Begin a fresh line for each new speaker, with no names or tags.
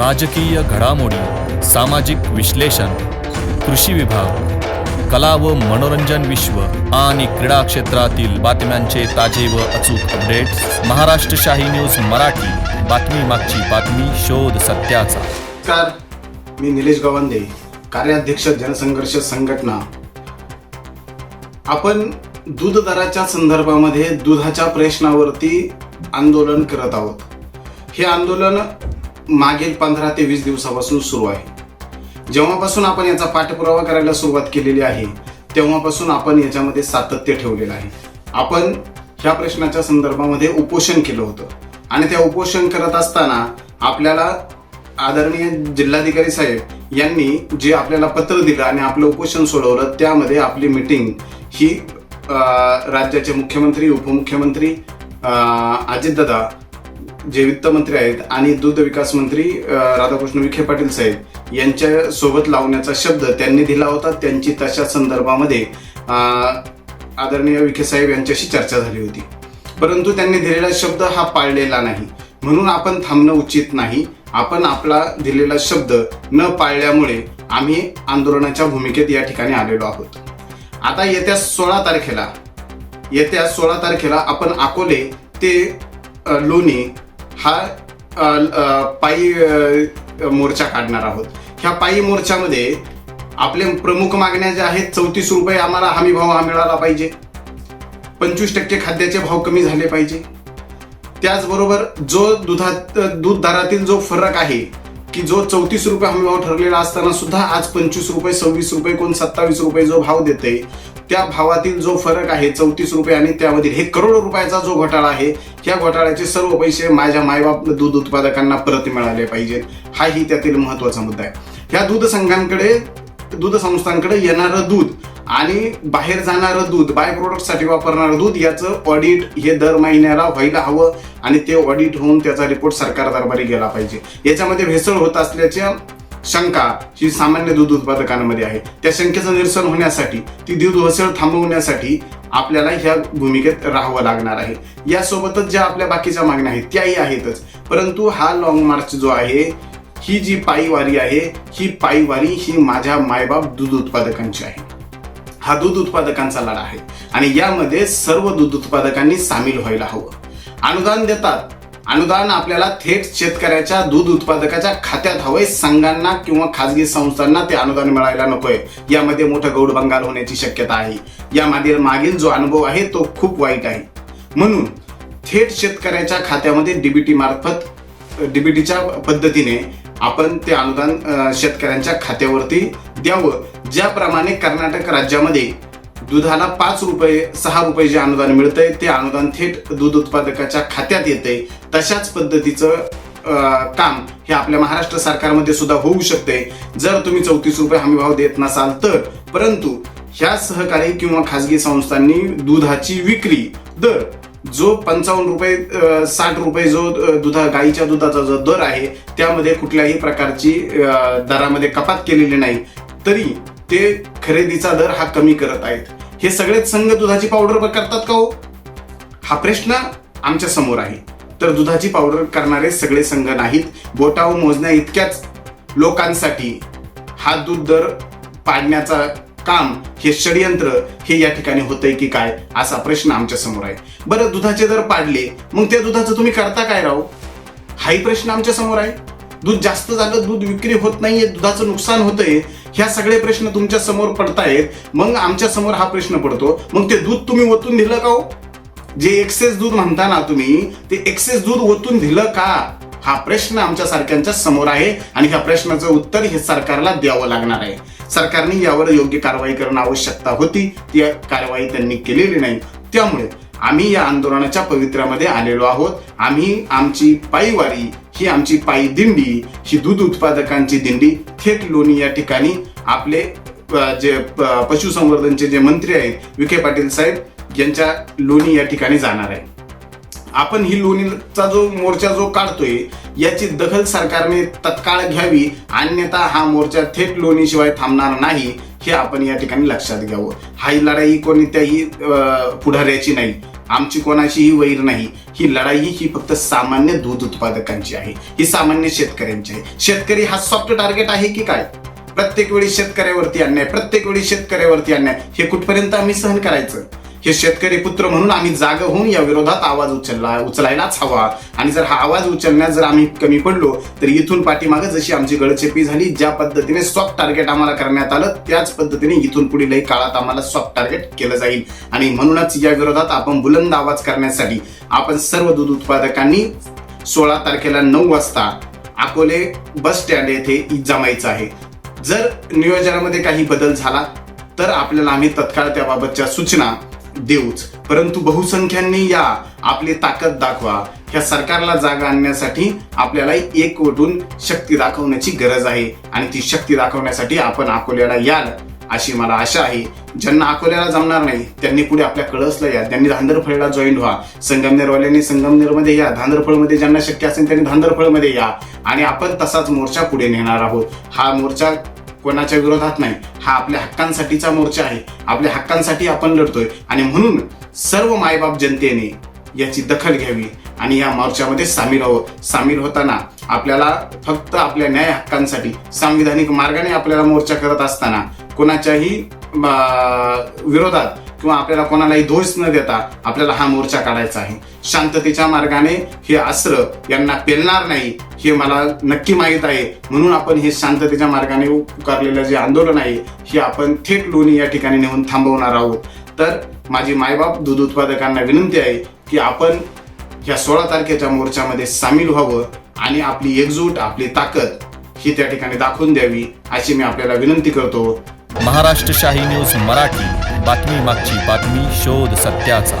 राजकीय घडामोडी सामाजिक विश्लेषण कृषी विभाग कला व मनोरंजन विश्व आणि क्रीडा क्षेत्रातील बातम्यांचे ताजे व अचूक अपडेट्स महाराष्ट्र शाही न्यूज मराठी. बातमी मागची बातमी शोध सत्याचा.
नमस्कार मी निलेश गवांदे कार्याध्यक्ष जनसंघर्ष संघटना. आपण दूध दराच्या संदर्भामध्ये दुधाच्या प्रश्नावरती आंदोलन करत आहोत. हे आंदोलन मागील पंधरा ते वीस दिवसापासून सुरू आहे. जेव्हापासून आपण याचा पाठपुरावा करायला सुरुवात केलेली आहे तेव्हापासून आपण याच्यामध्ये सातत्य ठेवलेलं आहे. आपण ह्या प्रश्नाच्या संदर्भामध्ये उपोषण केलं होतं. आणि त्या उपोषण करत असताना आपल्याला आदरणीय जिल्हाधिकारी साहेब यांनी जे आपल्याला पत्र दिलं आणि आपलं उपोषण सोडवलं त्यामध्ये आपली मिटिंग ही अं, राज्याचे मुख्यमंत्री उपमुख्यमंत्री अजितदादा जे वित्तमंत्री आहेत आणि दूध विकास मंत्री राधाकृष्ण विखे पाटील साहेब यांच्या सोबत लावण्याचा शब्द त्यांनी दिला होता. त्यांची तशा संदर्भामध्ये आदरणीय विखे साहेब यांच्याशी चर्चा झाली होती. परंतु त्यांनी दिलेला शब्द हा पाळलेला नाही. म्हणून आपण थांबणं उचित नाही. आपण आपला दिलेला शब्द न पाळल्यामुळे आम्ही आंदोलनाच्या भूमिकेत या ठिकाणी आलेलो आहोत. आता येत्या सोळा तारखेला येत्या सोळा तारखेला आपण अकोले ते लोणी हा पायी मोर्चा काढणार आहोत. ह्या पायी मोर्चामध्ये आपले प्रमुख मागण्या ज्या आहेत चौतीस रुपये आम्हाला हमी भाव हा मिळाला पाहिजे. पंचवीस टक्के खाद्याचे भाव कमी झाले पाहिजे. त्याचबरोबर जो दुधात दूध दरातील जो फरक आहे की जो चौतीस रुपये हमी भाव ठरलेला असताना सुद्धा आज पंचवीस रुपये सव्वीस रुपये कोण सत्तावीस रुपये जो भाव देते त्या भावातील जो फरक आहे चौतीस रुपये आणि त्यामधील हे करोडो रुपयाचा जो घोटाळा आहे या घोटाळ्याचे सर्व पैसे माझ्या मायबाप दूध उत्पादकांना परत मिळाले पाहिजेत. हाही त्यातील महत्त्वाचा मुद्दा आहे. ह्या दूध संघांकडे दूध संस्थांकडे येणारं दूध आणि बाहेर जाणारं दूध बाय प्रोडक्टसाठी वापरणारं दूध याचं ऑडिट हे दर महिन्याला व्हायला हवं आणि ते ऑडिट होऊन त्याचा रिपोर्ट सरकार दरबारी गेला पाहिजे. याच्यामध्ये भेसळ होत असल्याच्या शंका ही सामान्य दूध उत्पादकांमध्ये आहे त्या शंकेचं निरसन होण्यासाठी ती दूध वसळ थांबवण्यासाठी आपल्याला ह्या भूमिकेत राहावं लागणार आहे. यासोबतच ज्या आपल्या बाकीच्या मागण्या आहेत त्याही आहेतच. परंतु हा लॉंग मार्च जो आहे ही जी पायीवारी आहे ही पायीवारी ही माझ्या मायबाप दूध उत्पादकांची आहे. हा दूध उत्पादकांचा लढा आहे आणि यामध्ये सर्व दूध उत्पादकांनी सामील व्हायला हवं. अनुदान देतात अनुदान आपल्याला थेट शेतकऱ्याच्या दूध उत्पादकाच्या खात्यात हवंय संघांना किंवा खाजगी संस्थांना ते अनुदान मिळायला नकोय. यामध्ये मोठं गौडबंगाल होण्याची शक्यता आहे. यामागील मागील जो अनुभव आहे तो खूप वाईट आहे. म्हणून थेट शेतकऱ्याच्या खात्यामध्ये डीबीटी मार्फत डीबीटीच्या पद्धतीने आपण ते अनुदान शेतकऱ्यांच्या खात्यावरती द्यावं. ज्याप्रमाणे कर्नाटक राज्यामध्ये दुधाला पाच रुपये सहा रुपये जे अनुदान मिळतंय ते अनुदान थेट दूध उत्पादकाच्या खात्यात येते तशाच पद्धतीचं काम हे आपल्या महाराष्ट्र सरकारमध्ये सुद्धा होऊ शकते जर तुम्ही चौतीस रुपये हमी भाव देत नसाल तर. परंतु ह्या सहकारी किंवा खासगी संस्थांनी दुधाची विक्री दर जो पंचावन्न रुपये साठ रुपये जो दुधा गाईच्या दुधाचा जो दर आहे त्यामध्ये कुठल्याही प्रकारची दरामध्ये कपात केलेली नाही. तरी ते खरेदीचा दर हा कमी करत आहेत. हे सगळेच संघ दुधाची पावडर करतात का हो? हा प्रश्न आमच्यासमोर आहे. तर दुधाची पावडर करणारे सगळे संघ नाहीत. बोटाव मोजण्या इतक्याच लोकांसाठी हा दूध दर पाडण्याचा काम हे षडयंत्र हे या ठिकाणी होतंय की काय असा प्रश्न आमच्यासमोर आहे. बरं दुधाचे दर पाडले मग त्या दुधाचं तुम्ही करता काय राव? हाही प्रश्न आमच्यासमोर आहे. दूध जास्त झालं दूध विक्री होत नाहीये दुधाचं नुकसान होतंय ह्या सगळे प्रश्न तुमच्यासमोर पडतायत. मग आमच्यासमोर हा प्रश्न पडतो. मग ते दूध तुम्ही ओतून दिलं का हो? जे एक्सेस दूध म्हणता ना तुम्ही ते एक्सेस दूध ओतून दिलं का? हा प्रश्न आमच्या सारख्यांच्या समोर आहे आणि ह्या प्रश्नाचं उत्तर हे सरकारला द्यावं लागणार आहे. सरकारने यावर योग्य कारवाई करणं आवश्यकता होती. ती कारवाई त्यांनी केलेली नाही. त्यामुळे आम्ही या आंदोलनाच्या पवित्र्यामध्ये आलेलो आहोत. आम्ही आमची पायीवारी ही आमची पायी दिंडी ही दूध उत्पादकांची दिंडी थेट लोणी या ठिकाणी आपले जे पशुसंवर्धनचे जे मंत्री आहेत विखे पाटील साहेब यांच्या लोणी या ठिकाणी जाणार आहे. आपण ही लोणीचा जो मोर्चा जो काढतोय याची दखल सरकारने तत्काळ घ्यावी अन्यथा हा मोर्चा थेट लोणीशिवाय थांबणार नाही हे आपण या ठिकाणी लक्षात घ्यावं. हा ही लढाई कोणत्याही अं, पुढाऱ्याची नाही. आमची कोणाचीही वैर नाही. ही लढाई ही फक्त सामान्य दूध उत्पादकांची आहे. ही सामान्य शेतकऱ्यांची आहे. शेतकरी हा सॉफ्ट टार्गेट आहे की काय? प्रत्येक वेळी शेतकऱ्यावरती अन्याय प्रत्येक वेळी शेतकऱ्यावरती अन्याय हे कुठपर्यंत आम्ही सहन करायचं? हे शेतकरी पुत्र म्हणून आम्ही जाग होऊन या विरोधात आवाज उचलला उचलायलाच हवा. आणि जर हा आवाज उचलण्यात जर आम्ही कमी पडलो तर इथून पाठीमागे जशी आमची गळचेपी झाली ज्या पद्धतीने सॉफ्ट टार्गेट आम्हाला करण्यात आलं त्याच पद्धतीने इथून पुढीलही काळात आम्हाला सॉफ्ट टार्गेट केलं जाईल. आणि म्हणूनच या विरोधात आपण बुलंद आवाज करण्यासाठी आपण सर्व दूध उत्पादकांनी सोळा तारखेला नऊ वाजता अकोले बस स्टँड येथे जमायचं आहे. जर नियोजनामध्ये काही बदल झाला तर आपल्याला आम्ही तत्काळ त्याबाबतच्या सूचना देऊच. परंतु बहुसंख्यांनी या आपली ताकद दाखवा. ह्या सरकारला जागा आणण्यासाठी आपल्याला एकवटून शक्ती दाखवण्याची गरज आहे. आणि ती शक्ती दाखवण्यासाठी आपण अकोल्याला याल अशी मला आशा आहे. ज्यांना अकोल्याला जमणार नाही त्यांनी पुढे आपल्या कळसला या. त्यांनी धांदरफळला जॉईन व्हा. संगमनेरवाल्यांनी संगमनेरमध्ये या. धांदरफळमध्ये ज्यांना शक्य असेल त्यांनी धांदरफळमध्ये या. आणि आपण तसाच मोर्चा पुढे नेणार आहोत. हा मोर्चा कोणाच्या विरोधात नाही. हा आपल्या हक्कांसाठीचा मोर्चा आहे. आपल्या हक्कांसाठी आपण लढतोय. आणि म्हणून सर्व मायबाप जनतेने याची दखल घ्यावी आणि या मोर्चामध्ये सामील व्हावं सामील होताना आपल्याला फक्त आपल्या न्याय हक्कांसाठी सांविधानिक मार्गाने आपल्याला मोर्चा करत असताना कोणाच्याही अं, विरोधात किंवा आपल्याला कोणालाही दोष न देता आपल्याला हा मोर्चा काढायचा आहे. शांततेच्या मार्गाने हे अस्त्र यांना पेलणार नाही. हे मला नक्की माहीत आहे. म्हणून आपण हे शांततेच्या मार्गाने पुकारलेलं जे आंदोलन आहे हे आपण थेट लोणी या ठिकाणी नेऊन थांबवणार आहोत. तर माझी मायबाप दूध उत्पादकांना विनंती आहे की आपण ह्या सोळा तारखेच्या मोर्चामध्ये सामील व्हावं आणि आपली एकजूट आपली ताकद ही त्या ठिकाणी दाखवून द्यावी अशी मी आपल्याला विनंती करतो.
महाराष्ट्र शाही न्यूज मराठी. बातमी मागची बातमी शोध सत्याचा.